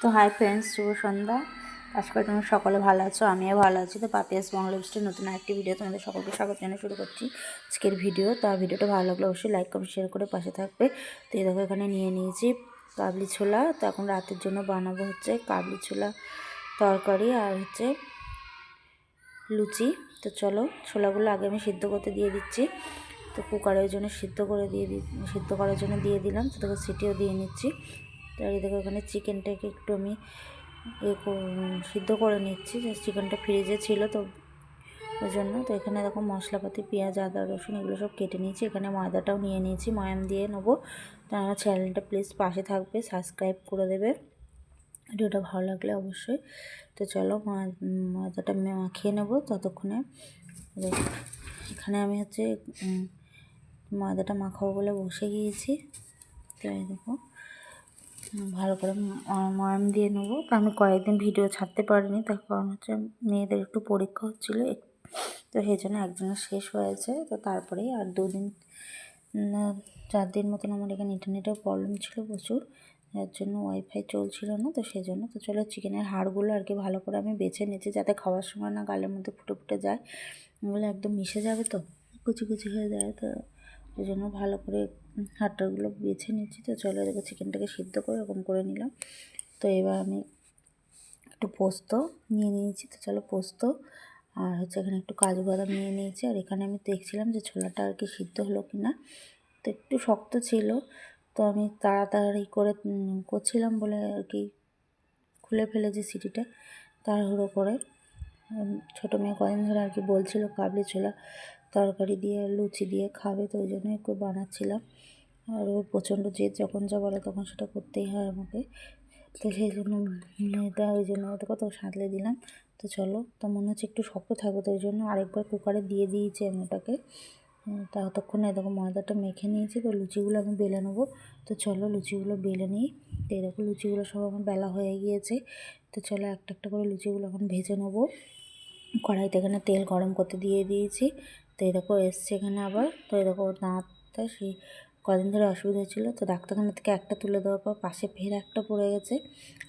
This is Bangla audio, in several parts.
তো হাই ফ্রেন্ডস শুভ সন্ধ্যা। আশা করি তোমরা সকলে ভালো আছো, আমিও ভালো আছি। তো পাপিয়াস বাংলা নতুন একটি ভিডিও তোমাদের সকলকে স্বাগত জানিয়ে শুরু করছি আজকের ভিডিও তো ভিডিওটা ভালো লাগলে অবশ্যই লাইক কমেন্ট শেয়ার করে পাশে থাকবে। তো এই দেখো এখানে নিয়ে নিয়েছি কাবলি ছোলা। তো এখন রাতের জন্য বানাবো হচ্ছে কাবলি ছোলা তরকারি আর হচ্ছে লুচি। তো চলো ছোলাগুলো আগে আমি সিদ্ধ করতে দিয়ে দিচ্ছি। তো কুকারের জন্য সিদ্ধ করে দিয়ে দি, সিদ্ধ করার জন্য দিয়ে দিলাম। তো দেখো সিটিও দিয়ে নিচ্ছি। তো এই দেখো এখানে চিকেনটাকে একটু আমি এ সিদ্ধ করে নিচ্ছি। যে চিকেনটা ফ্রিজে ছিল তো ওই জন্য তো এখানে দেখো মশলাপাতি, পেঁয়াজ, আদা, রসুন এগুলো সব কেটে নিয়েছি। এখানে ময়দাটাও নিয়ে নিয়েছি, ময়াম দিয়ে নেব। তো আমার চ্যানেলটা প্লিজ পাশে থাকবে সাবস্ক্রাইব করে দেবে। ভিডিওটা ভালো লাগলে অবশ্যই। তো চলো ময়দাটা মাখিয়ে নেব ততক্ষণে। এখানে আমি হচ্ছে ময়দাটা মাখাবো বলে বসে গিয়েছি। তো এই দেখো ভালো করে ময়াম দিয়ে নেব। আমি কয়েকদিন ভিডিও ছাড়তে পারিনি, তার কারণ হচ্ছে মেয়েদের একটু পরীক্ষা হচ্ছিল তো সেই জন্য একজনের শেষ হয়েছে। তো তারপরে আর দুদিন চার দিন মতন আমার এখানে ইন্টারনেটের প্রবলেম ছিল প্রচুর, যার জন্য ওয়াইফাই চলছিল না, তো সেই জন্য তো চলো চিকেনের হাড়গুলো আর কি ভালো করে আমি বেছে নিয়েছি যাতে খাওয়ার সময় না গালের মধ্যে ফুটে ফুটে যায়। ওগুলো একদম মিশে যাবে তো, কুচি কুচি হয়ে যায় তো ওই জন্য ভালো করে হাড়টাগুলো বেছে নিচ্ছি, তো চলো দেখো চিকেনটাকে সিদ্ধ করে এরকম করে নিলাম। তো এবার আমি একটু পোস্ত নিয়ে নিয়েছি, তো চলো পোস্ত আর হচ্ছে এখানে একটু কাজু বাদাম নিয়ে নিয়েছি। আর এখানে আমি দেখছিলাম যে ছোলাটা আর কি সিদ্ধ হলো কি না তো একটু শক্ত ছিল, তো আমি তাড়াতাড়ি করে করছিলাম বলে আর কি খুলে ফেলেছি সিটিটা তাড়াহুড়ো করে। ছোটো মেয়ে কদিন ধরে আর কি বলছিল কাবলি ছোলা তরকারি দিয়ে, লুচি দিয়ে খাবে তো ওই জন্য একটু বানাচ্ছিলাম। আর ওর প্রচণ্ড জেদ যখন যা বলে তখন সেটা করতেই হয় আমাকে। তো সেই জন্য মেয়েটা ওই জন্য ওটা কত সাঁতলে দিলাম। তো চলো, তো মনে হচ্ছে একটু শক্ত থাকবে তো ওই জন্য আরেকবার কুকারে দিয়ে দিয়েছি আমি ওটাকে। ততক্ষণে দেখো ময়দাটা মেখে নিয়েছি, তো লুচিগুলো আমি বেলে নেব। তো চলো লুচিগুলো বেলে নিই। তো এরকম লুচিগুলো সব আমার বেলা হয়ে গিয়েছে। তো চলো একটা একটা করে লুচিগুলো এখন ভেজে নেব। কড়াইতে এখানে তেল গরম করতে দিয়ে দিয়েছি। তো এরকম এসছে এখানে আবার। তো এরকম দাঁতটা সেই কদিন ধরে অসুবিধা হচ্ছিল তো ডাক্তারখানা থেকে একটা তুলে দেওয়ার পর পাশে ফের একটা পড়ে গেছে।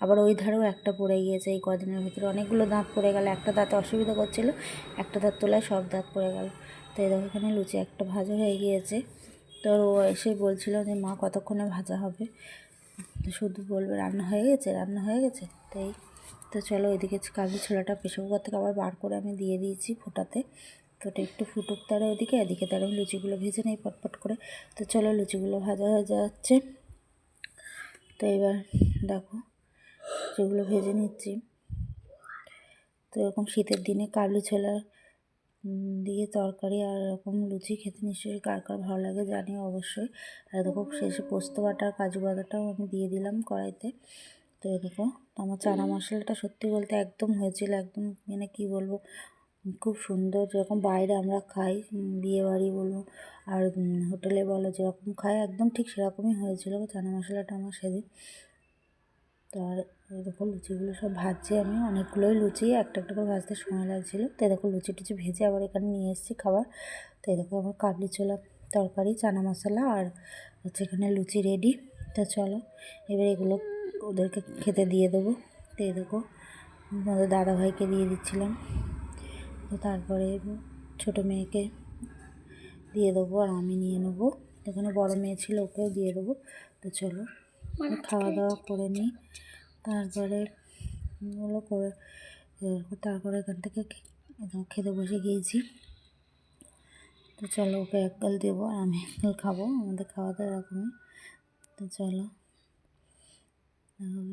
আবার ওই ধারেও একটা পড়ে গিয়েছে এই কদিনের ভিতরে। অনেকগুলো দাঁত পড়ে গেল। একটা দাঁতে অসুবিধা করছিল, একটা দাঁত তোলায় সব দাঁত পড়ে গেল। তো দেখো এখানে লুচি একটা ভাজা হয়ে গিয়েছে। তো ও এসে বলছিল যে, মা, কতক্ষণে ভাজা হবে? শুধু বলবে, রান্না হয়ে গেছে, রান্না হয়ে গেছে। তাই তো চলো ওইদিকে কাজু ছোলাটা প্রেশার কুকার থেকে আবার বার করে আমি দিয়ে দিয়েছি ফোটাতে। তো ওটা একটু ফুটুক তারা ওদিকে, এদিকে তারা লুচিগুলো ভেজে নেই পটপট করে। তো চলো লুচিগুলো ভাজা হয়ে যাচ্ছে। তো এবার দেখো, যেগুলো ভেজে নিচ্ছি। তো এরকম শীতের দিনে কাবলি ছোলা দিয়ে তরকারি আর এরকম লুচি খেতে নিশ্চয়ই কার কার ভালো লাগে জানি অবশ্যই। আর দেখো, শেষে পোস্ত বাটা কাজু বাটাটাও আমি দিয়ে দিলাম কড়াইতে। তো দেখো, আমার চানা মশলাটা সত্যি বলতে একদম হয়েছিল, একদম মানে কি বলব খুব সুন্দর যেরকম বাইরে আমরা খাই বিয়েবাড়ি বলো আর হোটেলে বলো যেরকম খাই, একদম ঠিক সেরকমই হয়েছিল চানা মশলাটা আমার সেদিন। তো আর এরকম লুচিগুলো সব ভাজছি আমি, অনেকগুলোই লুচি, একটা একটা করে ভাজতে সময় লাগছিল। তো এরকম লুচি টুচি ভেজে আবার এখানে নিয়ে এসেছি খাবার। তো এরকম আমার কাবলি ছোলা তরকারি, চানা মশলা আর হচ্ছে এখানে লুচি রেডি তো চলো, এবার এগুলো ওদেরকে খেতে দিয়ে দেবো। তো দেখো আমাদের দাদাভাইকে দিয়ে দিচ্ছিলাম। তো তারপরে ছোটো মেয়েকে দিয়ে দেবো আর আমি নিয়ে নেব। এখানে বড় মেয়ে ছিল ওকেও দিয়ে দেবো। তো চলো খাওয়া দাওয়া করে নিই। তারপরে ওগুলো করে তারপরে এখান থেকে খেতে বসে গিয়েছি। তো চলো ওকে এক গাল দেবো আর আমি এক গাল খাব আমাদের খাওয়া দাওয়া এরকমই তো চলো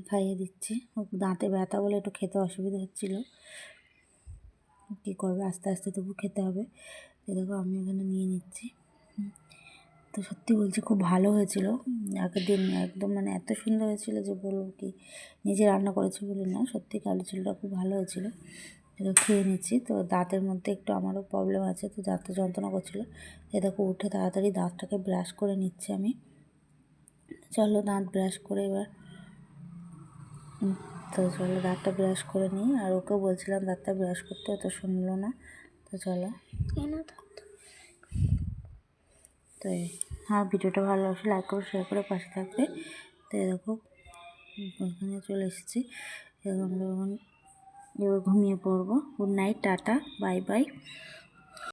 খাইয়ে দিচ্ছি। দাঁতে ব্যথা বলে একটু খেতে অসুবিধা হচ্ছিল। কী করবে? আস্তে আস্তে তবু খেতে হবে। দেখো আমি এখানে নিয়ে নিচ্ছি। তো সত্যি বলছি খুব ভালো হয়েছিল। আগের দিন একদম মানে এত সুন্দর হয়েছিল যে বলব কি নিজে রান্না করেছি বলে না, সত্যি কালো চুলটা খুব ভালো হয়েছিল। এটা খেয়ে নিচ্ছি। তো দাঁতের মধ্যে একটু আমারও প্রবলেম আছে, তো দাঁতে যন্ত্রণা করছিল। এ দেখো উঠে তাড়াতাড়ি দাঁতটাকে ব্রাশ করে নিচ্ছি আমি। চলো দাঁত ব্রাশ করে এবার তো চলো দাঁতটা ব্রাশ করে নিই। আর ওকে বলছিলাম দাঁতটা ব্রাশ করতে অত শুনলো না। তো চলো। তো হ্যাঁ ভিডিওটা ভালো লাগছে লাইক করে শেয়ার করে পাশে থাকবে। তো দেখো এখানে চলে এসেছি। এবং এবার ঘুমিয়ে পড়ব। Good night tata bye bye